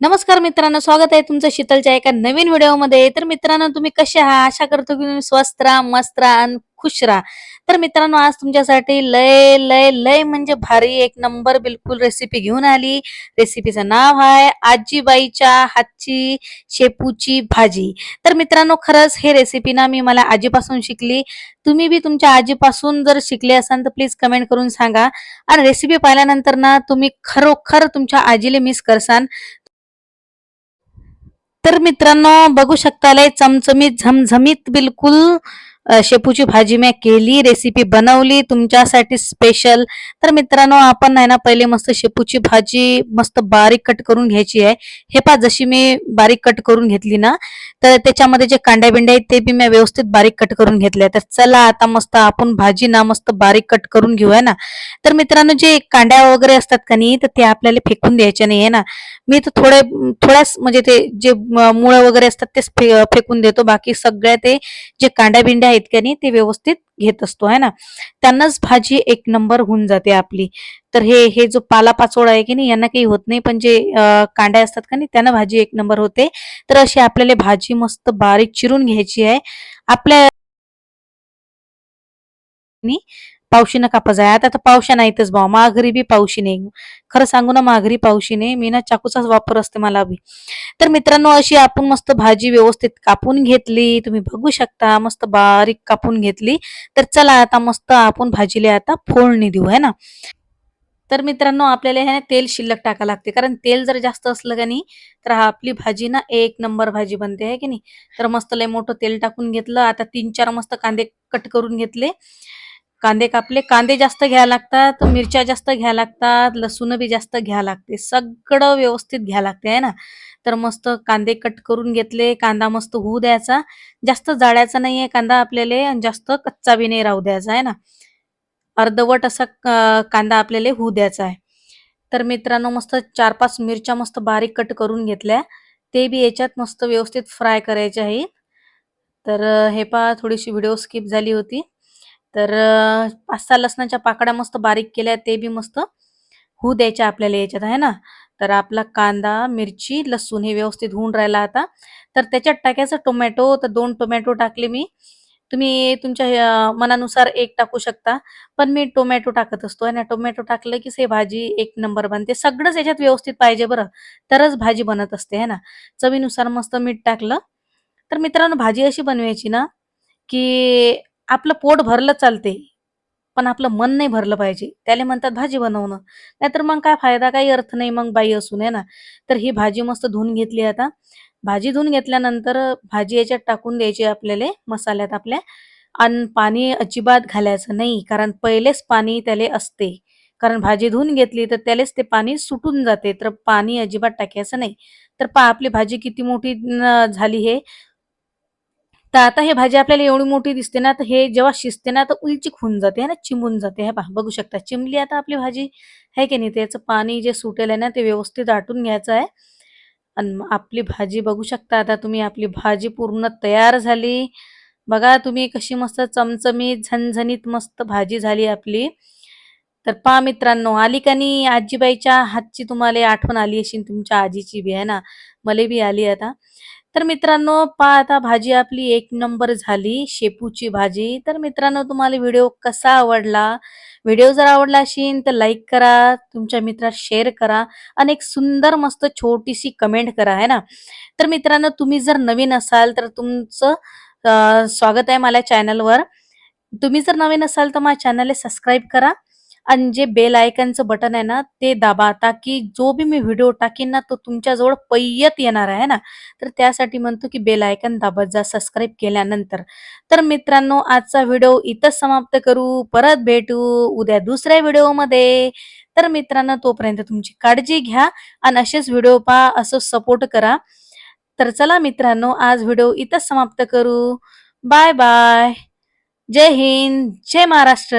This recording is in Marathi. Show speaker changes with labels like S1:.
S1: नमस्कार मित्रांनो स्वागत आहे तुमचं शीतलच्या एका नवीन व्हिडिओमध्ये. तर मित्रांनो तुम्ही कसे आहात? आशा करतो की तुम्ही स्वस्त राहा मस्त राहा आणि खुश राहा. तर मित्रांनो आज तुमच्यासाठी लय लय लय म्हणजे भारी एक नंबर बिलकुल रेसिपी घेऊन आली. रेसिपीचं नाव आहे आजीबाईच्या हातची शेपूची भाजी. तर मित्रांनो खरंच हे रेसिपी ना मी मला आजीपासून शिकली. तुम्ही बी तुमच्या आजीपासून जर शिकले असाल तर प्लीज कमेंट करून सांगा. आणि रेसिपी पाहिल्यानंतर ना तुम्ही खरोखर तुमच्या आजीला मिस करसान. तर मित्रांनो बघू शकता लय चमचमीत झमझमीत बिलकुल शेपूची भाजी मी केली रेसिपी बनवली तुमच्यासाठी स्पेशल तर मित्रांनो आपण आहे ना पहिले मस्त शेपूची भाजी मस्त बारीक कट करून घ्यायची आहे. हे पा जशी मी बारीक कट करून घेतली ना तर त्याच्यामध्ये जे कांड्या बिंड्या आहेत ते बी मी व्यवस्थित बारीक कट करून घेतले तर चला आता मस्त आपण भाजी ना मस्त बारीक कट करून घेऊया ना. तर मित्रांनो जे कांड्या वगैरे असतात का नाही तर ते आपल्याला फेकून द्यायचे नाही आहे ना. मी तर थोडे थोड्याच म्हणजे ते जे मुळं वगैरे असतात तेच फेकून देतो. बाकी सगळ्या ते जे कांड्या बिंड्या आहेत का नाही ते व्यवस्थित घेत असतो आहे ना? त्यांनाच भाजी एक नंबर होऊन जाते आपली. तर हे हे जो पाला पाचोळा आहे की नाही यांना काही होत नाही पण जे कांड्या असतात का नाही त्यांना भाजी एक नंबर होते. तर अशी आपल्याला भाजी मस्त बारीक चिरून घ्यायची आहे. आपल्या पावशीनं कापा जाय. आता तर पावशा नाहीतच भाऊ. माघरी बी पावशी नाही. खरं सांगू ना माघरी पावशी नाही. मी ना चाकूचाच वापर असते मला बी. तर मित्रांनो अशी आपण मस्त भाजी व्यवस्थित कापून घेतली. तुम्ही बघू शकता मस्त बारीक कापून घेतली. तर चला आता मस्त आपण भाजीला आता फोडणी देऊ है ना? तर मित्रांनो आपल्याला हे तेल शिल्लक टाका लागते. कारण तेल जर जास्त असलं का नाही तर हा आपली भाजी ना एक नंबर भाजी बनते आहे की नाही? तर मस्त लय मोठं तेल टाकून घेतलं. आता तीन चार मस्त कांदे कट करून घेतले. कांदे कापले. कांदे जास्त घ्यायला लागतात मिरच्या जास्त घ्यायला लागतात लसूण बी जास्त घ्यायला लागते. सगळं व्यवस्थित घ्या लागते आहे ना? तर मस्त कांदे कट करून घेतले कांदा मस्त होऊ द्यायचा. जास्त जाळायचा नाहीये कांदा आपल्याला आणि जास्त कच्चा बी नाही राहू द्यायचा आहे ना? अर्धवट असा कांदा आपल्याला होऊ द्यायचा आहे. तर मित्रांनो मस्त चार पाच मिरच्या मस्त बारीक कट करून घेतल्या. ते बी याच्यात मस्त व्यवस्थित फ्राय करायचे आहेत. तर हे पहा थोडीशी व्हिडिओ स्किप झाली होती. तर पाच सहा लसणाच्या पाकळ्या मस्त बारीक केल्या ते बी मस्त होऊ द्यायच्या आपल्याला याच्यात आहे ना? तर आपला कांदा मिरची लसूण हे व्यवस्थित होऊन राहिला आता. तर त्याच्यात टाकायचं टोमॅटो तर दोन टोमॅटो टाकले मी. तुम्ही तुमच्या मनानुसार एक टाकू शकता. पण मी टोमॅटो टाकत असतो आणि टोमॅटो टाकलं की हे भाजी एक नंबर बनते. सगळंच याच्यात व्यवस्थित पाहिजे बरं. तरच भाजी बनत असते है ना? चवीनुसार मस्त मीठ टाकलं. तर मित्रांनो भाजी अशी बनवायची ना की आपलं पोट भरलं चालते पण आपलं मन नाही भरलं पाहिजे. त्याला म्हणतात भाजी बनवणं. नाहीतर मग काय फायदा काही अर्थ नाही मग बाई असून आहे ना? तर ही भाजी मस्त धुवून घेतली आता. भाजी धुवून घेतल्यानंतर भाजी याच्यात टाकून द्यायची आपल्याला मसाल्यात आपल्या. आणि पाणी अजिबात घालायचं नाही कारण पहिलेच पाणी त्याला असते. कारण भाजी धुवून घेतली तर त्यालेच ते पाणी सुटून जाते तर पाणी अजिबात टाकायचं नाही. तर पहा आपली भाजी किती मोठी झाली हे. तर आता हे भाजी आपल्याला एवढी मोठी दिसते ना तर हे जेव्हा शिजते ना तर उलची होऊन जाते है ना? चिमून जाते हे पहा बघू शकता. चिमली आता आपली भाजी आहे की नाही त्याचं पाणी जे सुटेल आहे ना ते व्यवस्थित आटून घ्यायचं आहे. आणि आपली भाजी बघू शकता आता तुम्ही आपली भाजी पूर्ण तयार झाली. बघा तुम्ही कशी मस्त चमचमीत झणझणीत मस्त भाजी झाली आपली. तर पहा मित्रांनो आली का नाही आजीबाईच्या हातची तुम्हाला आठवण आली असेल तुमच्या आजीची बी आहे ना? मला बी आली आता. तर मित्रांनो पहा आता भाजी आपली एक नंबर झाली शेपूची भाजी. तर मित्रांनो तुम्हाला व्हिडिओ कसा आवडला? व्हिडिओ जर आवडला असेल तर लाईक करा तुमच्या मित्रात शेअर करा आणि एक सुंदर मस्त छोटीशी कमेंट करा है ना? तर मित्रांनो तुम्ही जर नवीन असाल तर तुमचं स्वागत आहे मला चॅनलवर. तुम्ही जर नवीन असाल तर माझ्या चॅनलला सबस्क्राईब करा आणि जे बेल आयकनचं बटन आहे ना ते दाबा. ताकी जो बी मी व्हिडिओ टाकीन ना तो तुमच्याजवळ पय्यत येणार आहे ना? तर त्यासाठी म्हणतो की बेल आयकन दाबत जा सबस्क्राईब केल्यानंतर. तर मित्रांनो आजचा व्हिडिओ इथंच समाप्त करू. परत भेटू उद्या दुसऱ्या व्हिडिओमध्ये तर मित्रांनो तोपर्यंत तुमची काळजी घ्या आणि असेच व्हिडिओ पहा असं सपोर्ट करा. तर चला मित्रांनो आज व्हिडिओ इथंच समाप्त करू. बाय बाय जय हिंद. जय महाराष्ट्र.